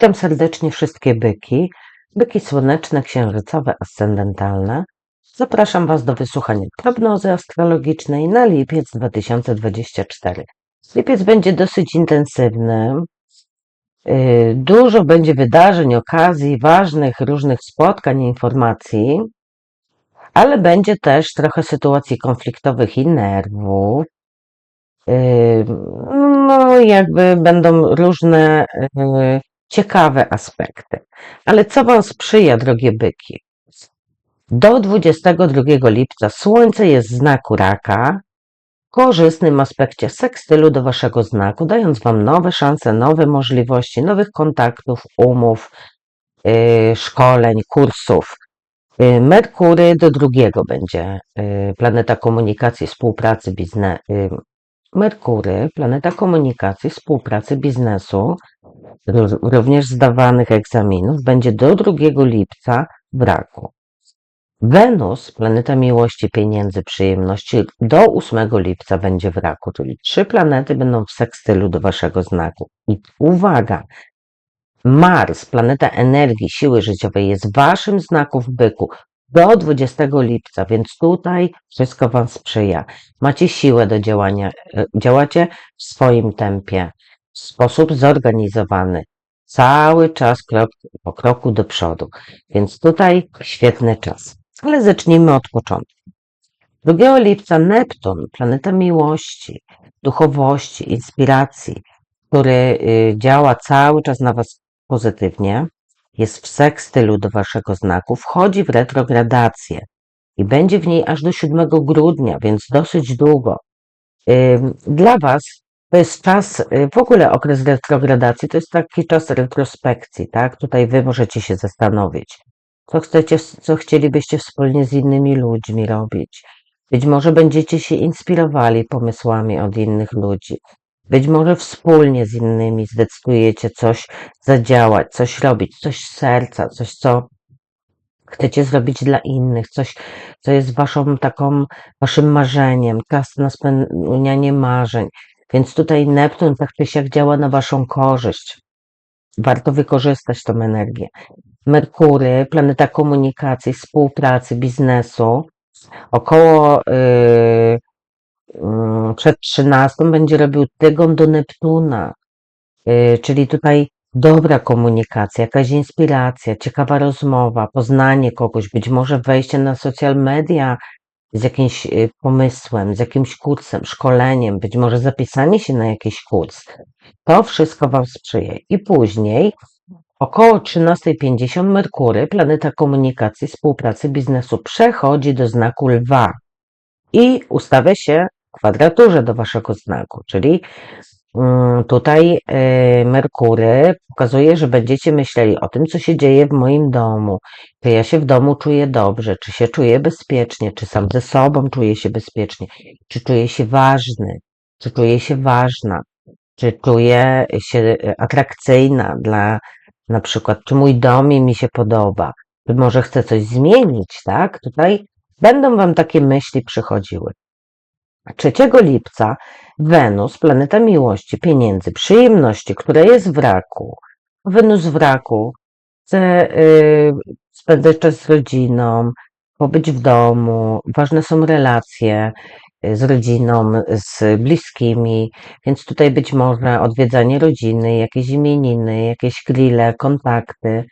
Witam serdecznie wszystkie byki, byki słoneczne, księżycowe, ascendentalne. Zapraszam Was do wysłuchania prognozy astrologicznej na lipiec 2024. Lipiec będzie dosyć intensywny. Yy, Dużo będzie wydarzeń, okazji, ważnych, różnych spotkań, informacji, ale będzie też trochę sytuacji konfliktowych i nerwów. Yy, No, jakby będą różne yy, ciekawe aspekty. Ale co Wam sprzyja, drogie byki? Do 22 lipca Słońce jest w znaku raka, korzystnym aspekcie sekstylu do Waszego znaku, dając Wam nowe szanse, nowe możliwości, nowych kontaktów, umów, yy, szkoleń, kursów. Yy, Merkury do drugiego będzie yy, planeta komunikacji, współpracy, biznesu. Merkury, planeta komunikacji, współpracy, biznesu, również zdawanych egzaminów, będzie do 2 lipca w raku. Wenus, planeta miłości, pieniędzy, przyjemności, do 8 lipca będzie w raku, czyli trzy planety będą w sekstylu do waszego znaku. I uwaga, Mars, planeta energii, siły życiowej, jest w waszym znaku w byku do 20 lipca, więc tutaj wszystko wam sprzyja. Macie siłę do działania, e, działacie w swoim tempie, sposób zorganizowany, cały czas krok po kroku do przodu. Więc tutaj świetny czas. Ale zacznijmy od początku. 2 lipca Neptun, planeta miłości, duchowości, inspiracji, który y, działa cały czas na Was pozytywnie, jest w sekstylu do Waszego znaku, wchodzi w retrogradację i będzie w niej aż do 7 grudnia, więc dosyć długo. Dla Was to jest czas, y, w ogóle okres retrogradacji, to jest taki czas retrospekcji, tak? Tutaj Wy możecie się zastanowić, co chcecie, co chcielibyście wspólnie z innymi ludźmi robić. Być może będziecie się inspirowali pomysłami od innych ludzi. Być może wspólnie z innymi zdecydujecie coś zadziałać, coś robić, coś z serca, coś, co chcecie zrobić dla innych, coś, co jest waszą taką, waszym marzeniem, czas na spełnianie marzeń. Więc tutaj Neptun tak czy siak działa na waszą korzyść. Warto wykorzystać tą energię. Merkury, planeta komunikacji, współpracy, biznesu, około yy, yy, przed 13 będzie robił tygon do Neptuna, yy, czyli tutaj dobra komunikacja, jakaś inspiracja, ciekawa rozmowa, poznanie kogoś, być może wejście na social media z jakimś yy, pomysłem, z jakimś kursem, szkoleniem, być może zapisanie się na jakiś kurs. To wszystko Wam sprzyja. I później Około 13.50 Merkury, planeta komunikacji, współpracy, biznesu, przechodzi do znaku lwa i ustawia się kwadraturze do waszego znaku, czyli tutaj y, Merkury pokazuje, że będziecie myśleli o tym, co się dzieje w moim domu, czy ja się w domu czuję dobrze, czy się czuję bezpiecznie, czy sam ze sobą czuję się bezpiecznie, czy czuję się ważny, czy czuję się ważna, czy czuję się y, atrakcyjna dla na przykład, czy mój dom mi się podoba, czy może chcę coś zmienić, tak? Tutaj będą Wam takie myśli przychodziły. 3 lipca Wenus, planeta miłości, pieniędzy, przyjemności, która jest w raku. Wenus w raku chce y, spędzać czas z rodziną, pobyć w domu, ważne są relacje y, z rodziną, z bliskimi, więc tutaj być może odwiedzanie rodziny, jakieś imieniny, jakieś grille, kontakty.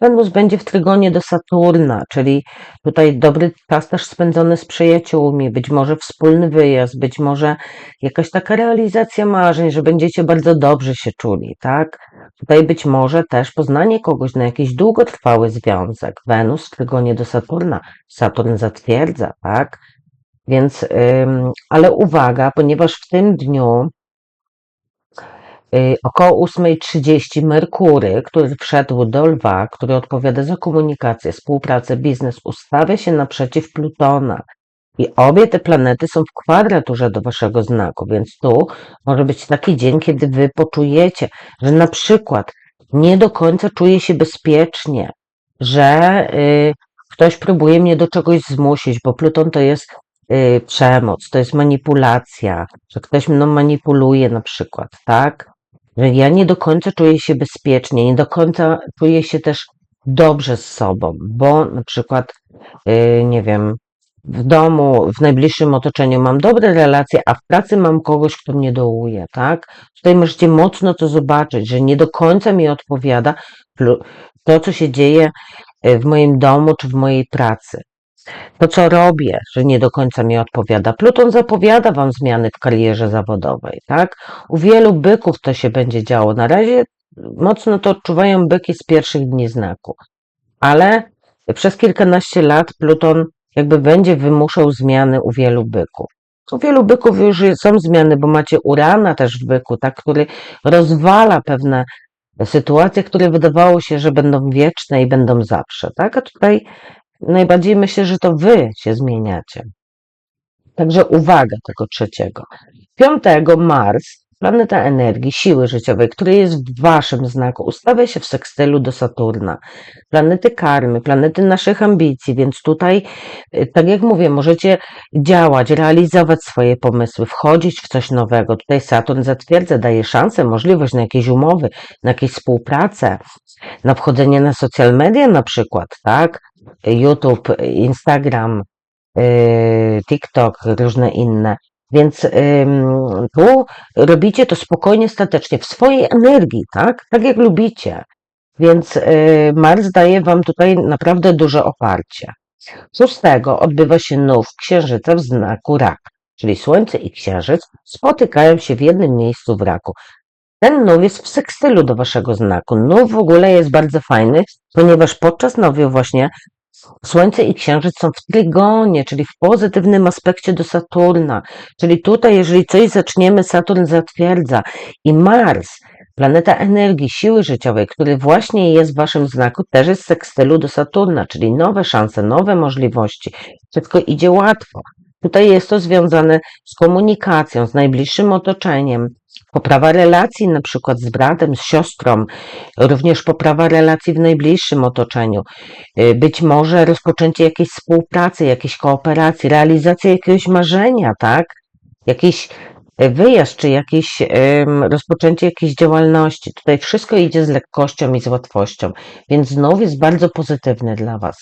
Wenus będzie w trygonie do Saturna, czyli tutaj dobry czas też spędzony z przyjaciółmi, być może wspólny wyjazd, być może jakaś taka realizacja marzeń, że będziecie bardzo dobrze się czuli, tak? Tutaj być może też poznanie kogoś na jakiś długotrwały związek. Wenus w trygonie do Saturna. Saturn zatwierdza, tak? Więc, ym, ale uwaga, ponieważ w tym dniu około 8.30 Merkury, który wszedł do Lwa, który odpowiada za komunikację, współpracę, biznes, ustawia się naprzeciw Plutona. I obie te planety są w kwadraturze do waszego znaku, więc tu może być taki dzień, kiedy wy poczujecie, że na przykład nie do końca czuję się bezpiecznie, że y, ktoś próbuje mnie do czegoś zmusić, bo Pluton to jest y, przemoc, to jest manipulacja, że ktoś mną manipuluje na przykład, tak? Że ja nie do końca czuję się bezpiecznie, nie do końca czuję się też dobrze z sobą, bo na przykład, yy, nie wiem, w domu, w najbliższym otoczeniu mam dobre relacje, a w pracy mam kogoś, kto mnie dołuje, tak? Tutaj możecie mocno to zobaczyć, że nie do końca mi odpowiada to, co się dzieje y, w moim domu czy w mojej pracy. To, co robię, że nie do końca mi odpowiada. Pluton zapowiada Wam zmiany w karierze zawodowej, tak? U wielu byków to się będzie działo. Na razie mocno to odczuwają byki z pierwszych dni znaku, ale przez kilkanaście lat Pluton jakby będzie wymuszał zmiany u wielu byków. U wielu byków już są zmiany, bo macie Urana też w byku, tak, który rozwala pewne sytuacje, które wydawało się, że będą wieczne i będą zawsze, tak? A tutaj najbardziej myślę, że to wy się zmieniacie. Także uwaga tego trzeciego. Piątego Mars, planeta energii, siły życiowej, który jest w waszym znaku, ustawia się w sekstylu do Saturna. Planety karmy, planety naszych ambicji, więc tutaj, y, tak jak mówię, możecie działać, realizować swoje pomysły, wchodzić w coś nowego. Tutaj Saturn zatwierdza, daje szansę, możliwość na jakieś umowy, na jakieś współpracę, na wchodzenie na social media na przykład, tak? YouTube, Instagram, yy, TikTok, różne inne. Więc tu robicie to spokojnie, statecznie, w swojej energii, tak? Tak jak lubicie. Więc yy, Mars daje Wam tutaj naprawdę duże oparcie. Szóstego odbywa się nów księżyca w znaku rak, czyli Słońce i Księżyc spotykają się w jednym miejscu w raku. Ten nów jest w sekstylu do Waszego znaku. Nów w ogóle jest bardzo fajny, ponieważ podczas nowiu właśnie Słońce i Księżyc są w trygonie, czyli w pozytywnym aspekcie do Saturna. Czyli tutaj, jeżeli coś zaczniemy, Saturn zatwierdza. I Mars, planeta energii, siły życiowej, który właśnie jest w Waszym znaku, też jest w sekstylu do Saturna, czyli nowe szanse, nowe możliwości. Wszystko idzie łatwo. Tutaj jest to związane z komunikacją, z najbliższym otoczeniem, poprawa relacji na przykład z bratem, z siostrą, również poprawa relacji w najbliższym otoczeniu, Y, być może rozpoczęcie jakiejś współpracy, jakiejś kooperacji, realizacja jakiegoś marzenia, tak? Jakiś y, wyjazd, czy jakieś ym, rozpoczęcie jakiejś działalności. Tutaj wszystko idzie z lekkością i z łatwością, więc znowu jest bardzo pozytywny dla Was.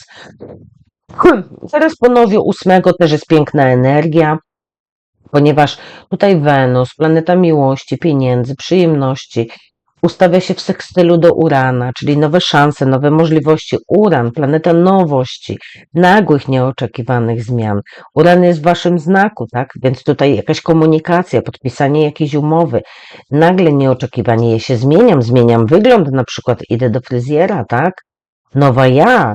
Hmm, Zaraz po nowiu ósmego też jest piękna energia, ponieważ tutaj Wenus, planeta miłości, pieniędzy, przyjemności, ustawia się w sekstylu do Urana, czyli nowe szanse, nowe możliwości. Uran, planeta nowości, nagłych, nieoczekiwanych zmian. Uran jest w waszym znaku, tak? Więc tutaj jakaś komunikacja, podpisanie jakiejś umowy. Nagle nieoczekiwanie, ja się zmieniam, zmieniam wygląd, na przykład idę do fryzjera, tak? Nowa ja,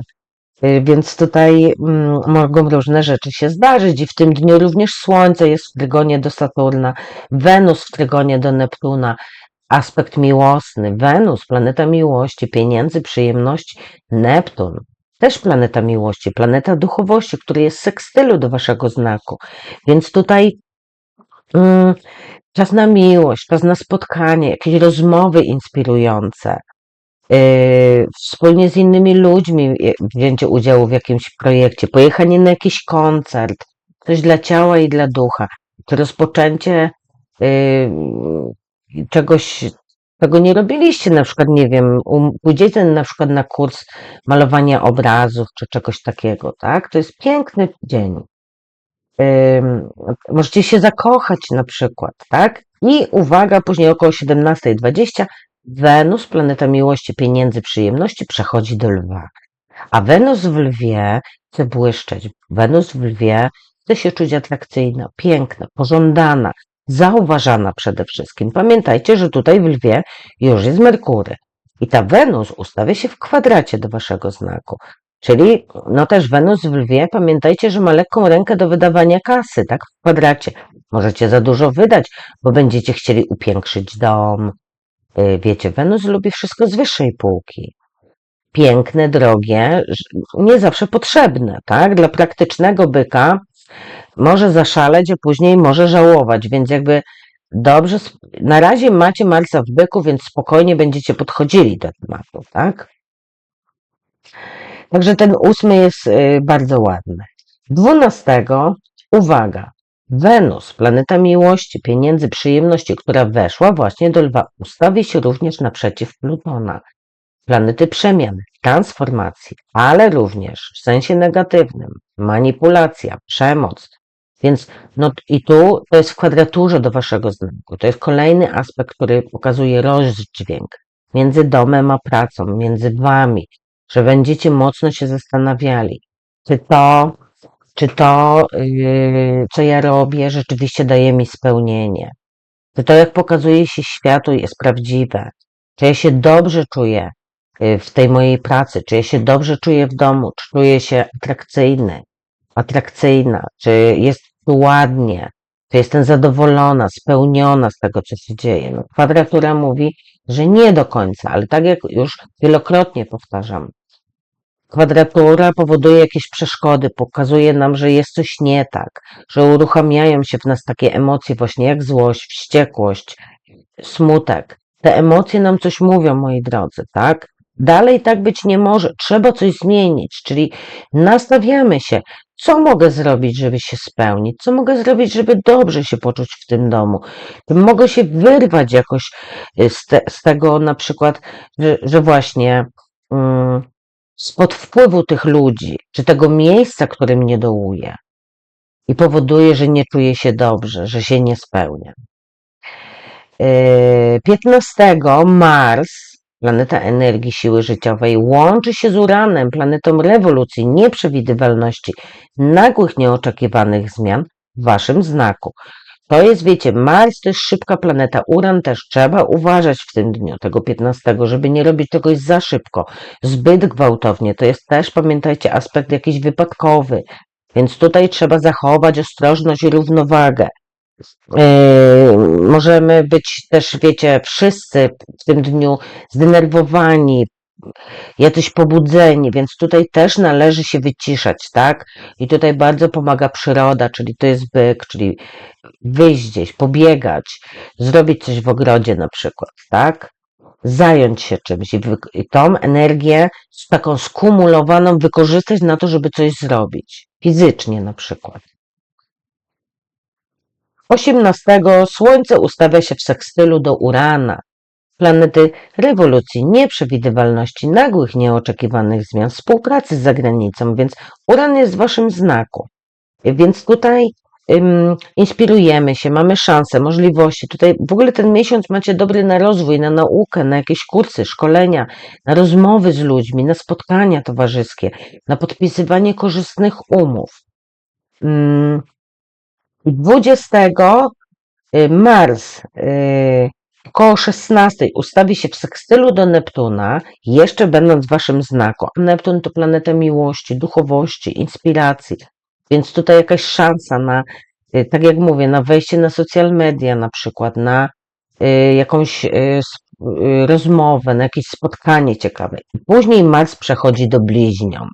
Więc tutaj mm, mogą różne rzeczy się zdarzyć i w tym dniu również Słońce jest w trygonie do Saturna, Wenus w trygonie do Neptuna, aspekt miłosny, Wenus, planeta miłości, pieniędzy, przyjemności, Neptun, też planeta miłości, planeta duchowości, który jest sekstylu do waszego znaku. Więc tutaj mm, czas na miłość, czas na spotkanie, jakieś rozmowy inspirujące, wspólnie z innymi ludźmi je- wzięcie udziału w jakimś projekcie, pojechanie na jakiś koncert, coś dla ciała i dla ducha, czy rozpoczęcie yy, czegoś, czego nie robiliście, na przykład, nie wiem, um, pójdziecie na przykład na kurs malowania obrazów, czy czegoś takiego, tak? To jest piękny dzień. Możecie się zakochać na przykład, tak? I uwaga, później około 17.20 Wenus, planeta miłości, pieniędzy, przyjemności, przechodzi do lwa. A Wenus w lwie chce błyszczeć. Wenus w lwie chce się czuć atrakcyjna, piękna, pożądana, zauważana przede wszystkim. Pamiętajcie, że tutaj w lwie już jest Merkury. I ta Wenus ustawia się w kwadracie do waszego znaku. Czyli, no też Wenus w lwie, pamiętajcie, że ma lekką rękę do wydawania kasy, tak? W kwadracie. Możecie za dużo wydać, bo będziecie chcieli upiększyć dom, Wiecie, Wenus lubi wszystko z wyższej półki. Piękne, drogie, nie zawsze potrzebne, tak? Dla praktycznego byka może zaszaleć, a później może żałować, więc jakby dobrze, na razie macie Marsa w byku, więc spokojnie będziecie podchodzili do tematu, tak? Także ten ósmy jest y, bardzo ładny. Dwunastego, uwaga, Wenus, planeta miłości, pieniędzy, przyjemności, która weszła właśnie do lwa, ustawi się również naprzeciw Plutona. Planety przemian, transformacji, ale również w sensie negatywnym, manipulacja, przemoc. Więc no i tu to jest w kwadraturze do waszego znaku. To jest kolejny aspekt, który pokazuje rozdźwięk między domem a pracą, między wami, że będziecie mocno się zastanawiali, czy to, czy to, yy, co ja robię, rzeczywiście daje mi spełnienie. Czy to, jak pokazuje się światu, jest prawdziwe. Czy ja się dobrze czuję yy, w tej mojej pracy, czy ja się dobrze czuję w domu, czy czuję się atrakcyjny, atrakcyjna, czy jest ładnie, czy jestem zadowolona, spełniona z tego, co się dzieje. No, kwadratura mówi, że nie do końca, ale tak jak już wielokrotnie powtarzam, kwadratura powoduje jakieś przeszkody, pokazuje nam, że jest coś nie tak, że uruchamiają się w nas takie emocje właśnie jak złość, wściekłość, smutek. Te emocje nam coś mówią, moi drodzy, tak? Dalej tak być nie może, trzeba coś zmienić, czyli nastawiamy się, co mogę zrobić, żeby się spełnić, co mogę zrobić, żeby dobrze się poczuć w tym domu. Mogę się wyrwać jakoś y, z, te, z tego na przykład, że, że właśnie um, spod wpływu tych ludzi, czy tego miejsca, które mnie dołuje i powoduje, że nie czuję się dobrze, że się nie spełniam. 15 Mars, planeta energii, siły życiowej, łączy się z Uranem, planetą rewolucji, nieprzewidywalności, nagłych, nieoczekiwanych zmian w waszym znaku. To jest, wiecie, Mars to jest szybka planeta, Uran też trzeba uważać w tym dniu, tego 15, żeby nie robić czegoś za szybko, zbyt gwałtownie. To jest też, pamiętajcie, aspekt jakiś wypadkowy, więc tutaj trzeba zachować ostrożność i równowagę. Yy, możemy być też, wiecie, wszyscy w tym dniu zdenerwowani, jacyś pobudzeni, więc tutaj też należy się wyciszać, tak? I tutaj bardzo pomaga przyroda, czyli to jest byk, czyli wyjść gdzieś, pobiegać, zrobić coś w ogrodzie na przykład, tak? Zająć się czymś i, i tą energię taką skumulowaną wykorzystać na to, żeby coś zrobić. Fizycznie na przykład. 18 Słońce ustawia się w sekstylu do Urana, planety rewolucji, nieprzewidywalności, nagłych, nieoczekiwanych zmian, współpracy z zagranicą, więc Uran jest w waszym znaku. Więc tutaj inspirujemy się, mamy szanse, możliwości. Tutaj w ogóle ten miesiąc macie dobry na rozwój, na naukę, na jakieś kursy, szkolenia, na rozmowy z ludźmi, na spotkania towarzyskie, na podpisywanie korzystnych umów. Ym, 20 y, Mars y, około 16 ustawi się w sekstylu do Neptuna, jeszcze będąc w waszym znaku. Neptun to planeta miłości, duchowości, inspiracji, więc tutaj jakaś szansa na, y, tak jak mówię, na wejście na social media na przykład, na jakąś rozmowę, na jakieś spotkanie ciekawe. Później Mars przechodzi do bliźniąt.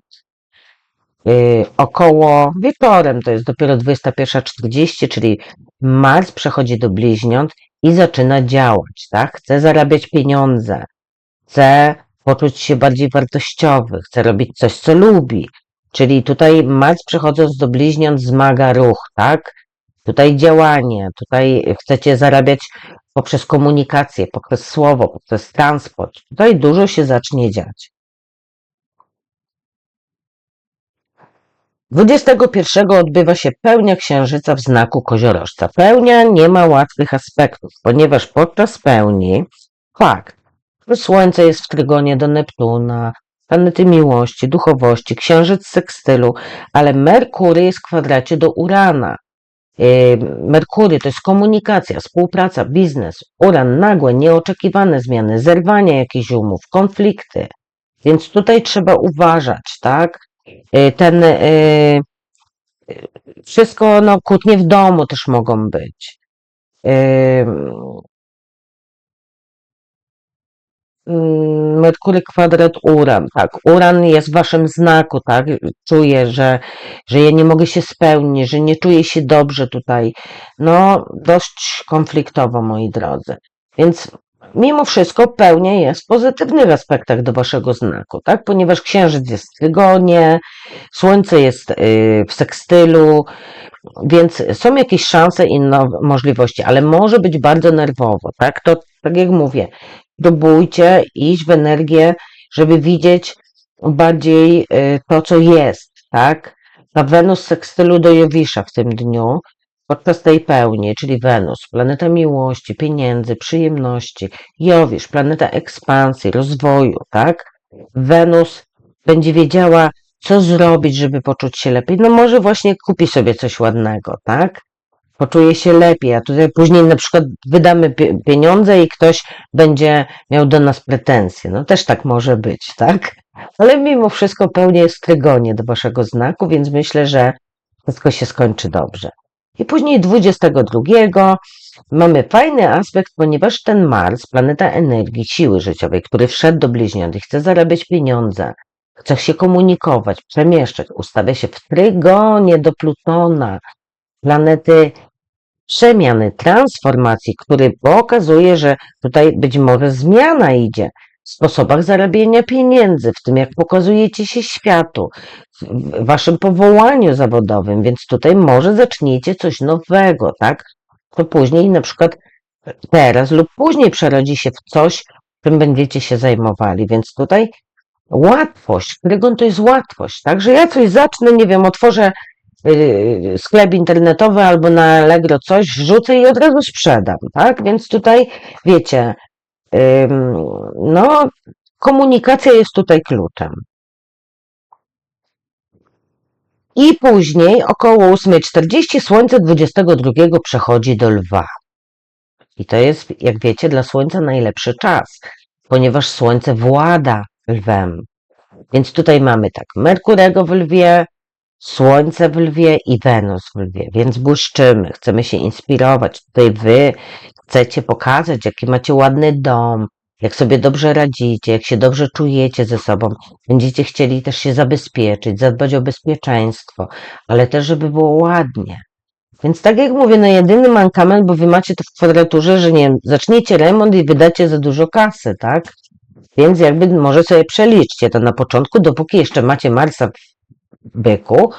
Y, około wieczorem, to jest dopiero 21.40, czyli Mars przechodzi do bliźniąt i zaczyna działać, tak? Chce zarabiać pieniądze, chce poczuć się bardziej wartościowy, chce robić coś, co lubi. Czyli tutaj Mars przechodząc do bliźniąt zmaga ruch, tak? Tutaj działanie, tutaj chcecie zarabiać poprzez komunikację, poprzez słowo, poprzez transport. Tutaj dużo się zacznie dziać. 21 odbywa się pełnia księżyca w znaku koziorożca. Pełnia nie ma łatwych aspektów, ponieważ podczas pełni fakt, że Słońce jest w trygonie do Neptuna, planety miłości, duchowości, księżyc sekstylu, ale Merkury jest w kwadracie do Urana. Yy, Merkury to jest komunikacja, współpraca, biznes. Uran nagłe, nieoczekiwane zmiany, zerwanie jakichś umów, konflikty. Więc tutaj trzeba uważać, tak? Y, ten y, wszystko, no kłótnie w domu też mogą być. Mm, Merkury kwadrat Uran, tak. Uran jest w waszym znaku, tak. Czuję, że, że ja nie mogę się spełnić, że nie czuję się dobrze tutaj. No, dość konfliktowo, moi drodzy. Więc mimo wszystko pełnia jest w pozytywnych aspektach do waszego znaku, tak? Ponieważ księżyc jest w trygonie, słońce jest y, w sekstylu, więc są jakieś szanse i możliwości, ale może być bardzo nerwowo, tak? To tak jak mówię, próbujcie iść w energię, żeby widzieć bardziej y, to, co jest, tak? Ta Wenus sekstylu do Jowisza w tym dniu, podczas tej pełni, czyli Wenus, planeta miłości, pieniędzy, przyjemności, Jowisz, planeta ekspansji, rozwoju, tak? Wenus będzie wiedziała, co zrobić, żeby poczuć się lepiej. No może właśnie kupi sobie coś ładnego, tak? Poczuje się lepiej, a tutaj później na przykład wydamy pie- pieniądze i ktoś będzie miał do nas pretensje. No też tak może być, tak? Ale mimo wszystko pełnia jest trygonie do waszego znaku, więc myślę, że wszystko się skończy dobrze. I później 22 mamy fajny aspekt, ponieważ ten Mars, planeta energii, siły życiowej, który wszedł do bliźniąt chce zarabiać pieniądze, chce się komunikować, przemieszczać, ustawia się w trygonie do Plutona, planety przemiany, transformacji, który pokazuje, że tutaj być może zmiana idzie sposobach zarabiania pieniędzy, w tym jak pokazujecie się światu, w waszym powołaniu zawodowym, więc tutaj może zaczniecie coś nowego, tak? To później na przykład teraz lub później przerodzi się w coś, czym będziecie się zajmowali, więc tutaj łatwość, trygon to jest łatwość, tak? Że ja coś zacznę, nie wiem, otworzę yy, sklep internetowy albo na Allegro coś, rzucę i od razu sprzedam, tak? Więc tutaj, wiecie, no, komunikacja jest tutaj kluczem. I później około 8.40 Słońce 22 przechodzi do Lwa. I to jest, jak wiecie, dla Słońca najlepszy czas, ponieważ Słońce włada Lwem. Więc tutaj mamy tak, Merkurego w Lwie, Słońce w Lwie i Wenus w Lwie, więc błyszczymy, chcemy się inspirować. Tutaj wy chcecie pokazać, jaki macie ładny dom, jak sobie dobrze radzicie, jak się dobrze czujecie ze sobą. Będziecie chcieli też się zabezpieczyć, zadbać o bezpieczeństwo, ale też, żeby było ładnie. Więc tak jak mówię, no jedyny mankament, bo wy macie to w kwadraturze, że nie zaczniecie remont i wydacie za dużo kasy, tak? Więc jakby może sobie przeliczcie to na początku, dopóki jeszcze macie Marsa w byku,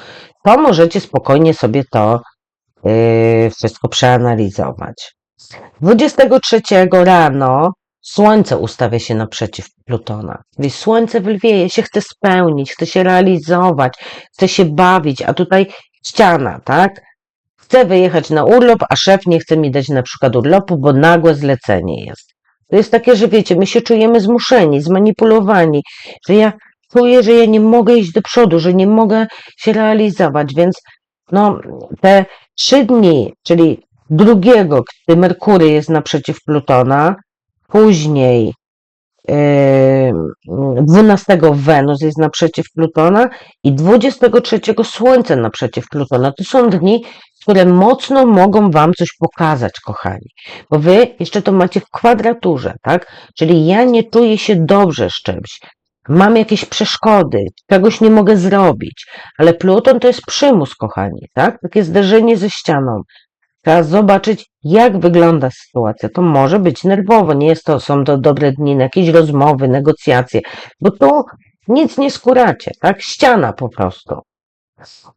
to możecie spokojnie sobie to yy, wszystko przeanalizować. 23 rano Słońce ustawia się naprzeciw Plutona. Więc Słońce w lwie się chce spełnić, chce się realizować, chce się bawić, a tutaj ściana, tak? Chcę wyjechać na urlop, a szef nie chce mi dać na przykład urlopu, bo nagłe zlecenie jest. To jest takie, że wiecie, my się czujemy zmuszeni, zmanipulowani, że ja czuję, że ja nie mogę iść do przodu, że nie mogę się realizować, więc no, te trzy dni, czyli drugiego, gdy Merkury jest naprzeciw Plutona, później yy, 12 Wenus jest naprzeciw Plutona i 23 Słońce naprzeciw Plutona. To są dni, które mocno mogą Wam coś pokazać, kochani. Bo Wy jeszcze to macie w kwadraturze, tak? Czyli ja nie czuję się dobrze z czymś. Mam jakieś przeszkody, czegoś nie mogę zrobić, ale Pluton to jest przymus, kochani, tak? Takie zderzenie ze ścianą. Trzeba zobaczyć, jak wygląda sytuacja. To może być nerwowo, nie jest to, są to dobre dni jakieś rozmowy, negocjacje, bo tu nic nie skóracie, tak? Ściana po prostu.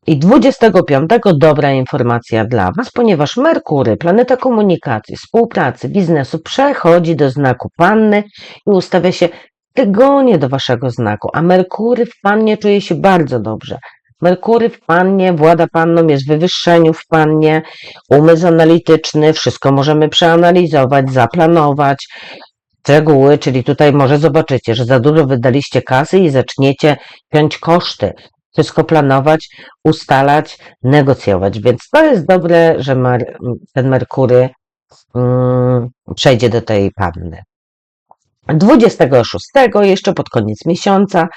I 25 dobra informacja dla Was, ponieważ Merkury, planeta komunikacji, współpracy, biznesu, przechodzi do znaku Panny i ustawia się tygonie do Waszego znaku, a Merkury w Pannie czuje się bardzo dobrze. Merkury w Pannie, włada Panną, jest w wywyższeniu w Pannie, umysł analityczny, wszystko możemy przeanalizować, zaplanować, reguły, czyli tutaj może zobaczycie, że za dużo wydaliście kasy i zaczniecie piąć koszty, wszystko planować, ustalać, negocjować. Więc to jest dobre, że ten Merkury mm, przejdzie do tej panny. 26 jeszcze pod koniec miesiąca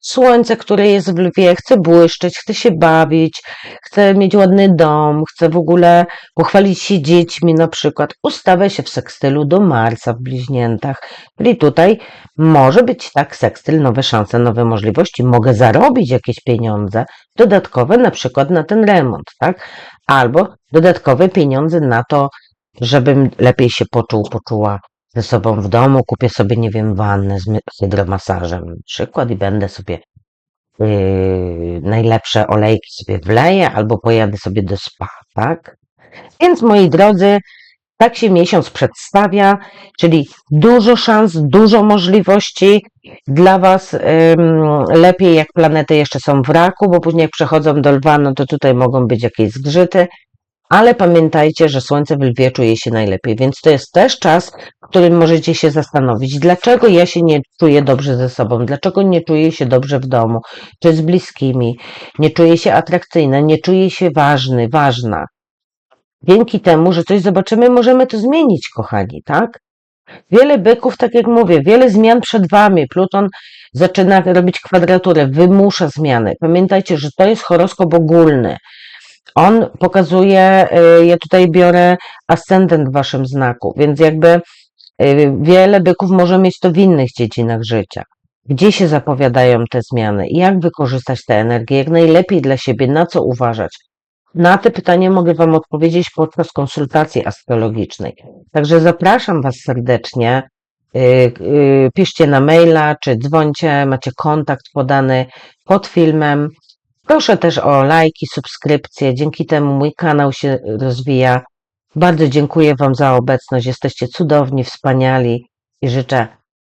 słońce, które jest w lwie, chce błyszczeć, chce się bawić, chce mieć ładny dom, chce w ogóle pochwalić się dziećmi na przykład, ustawia się w sekstylu do Marsa w bliźniętach. Czyli tutaj może być tak sekstyl, nowe szanse, nowe możliwości, mogę zarobić jakieś pieniądze dodatkowe na przykład na ten remont, tak? Albo dodatkowe pieniądze na to, żebym lepiej się poczuł, poczuła ze sobą w domu, kupię sobie, nie wiem, wannę z hydromasażem, na przykład i będę sobie yy, najlepsze olejki sobie wleję albo pojadę sobie do spa, tak? Więc moi drodzy, tak się miesiąc przedstawia, czyli dużo szans, dużo możliwości dla Was. Lepiej jak planety jeszcze są w raku, bo później jak przechodzą do lwa, no to tutaj mogą być jakieś zgrzyty, ale pamiętajcie, że Słońce w lwie czuje się najlepiej, więc to jest też czas, w którym możecie się zastanowić, dlaczego ja się nie czuję dobrze ze sobą, dlaczego nie czuję się dobrze w domu, czy z bliskimi, nie czuję się atrakcyjna, nie czuję się ważny, ważna. Dzięki temu, że coś zobaczymy, możemy to zmienić, kochani, tak? Wiele byków, tak jak mówię, wiele zmian przed wami. Pluton zaczyna robić kwadraturę, wymusza zmiany. Pamiętajcie, że to jest horoskop ogólny. On pokazuje, y, ja tutaj biorę ascendent w waszym znaku, więc jakby y, wiele byków może mieć to w innych dziedzinach życia. Gdzie się zapowiadają te zmiany? Jak wykorzystać tę energię? Jak najlepiej dla siebie? Na co uważać? Na te pytania mogę Wam odpowiedzieć podczas konsultacji astrologicznej. Także zapraszam Was serdecznie. Y, Piszcie na maila, czy dzwońcie, macie kontakt podany pod filmem. Proszę też o lajki, subskrypcje. Dzięki temu mój kanał się rozwija. Bardzo dziękuję Wam za obecność. Jesteście cudowni, wspaniali i życzę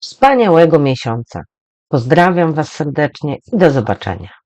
wspaniałego miesiąca. Pozdrawiam Was serdecznie i do zobaczenia.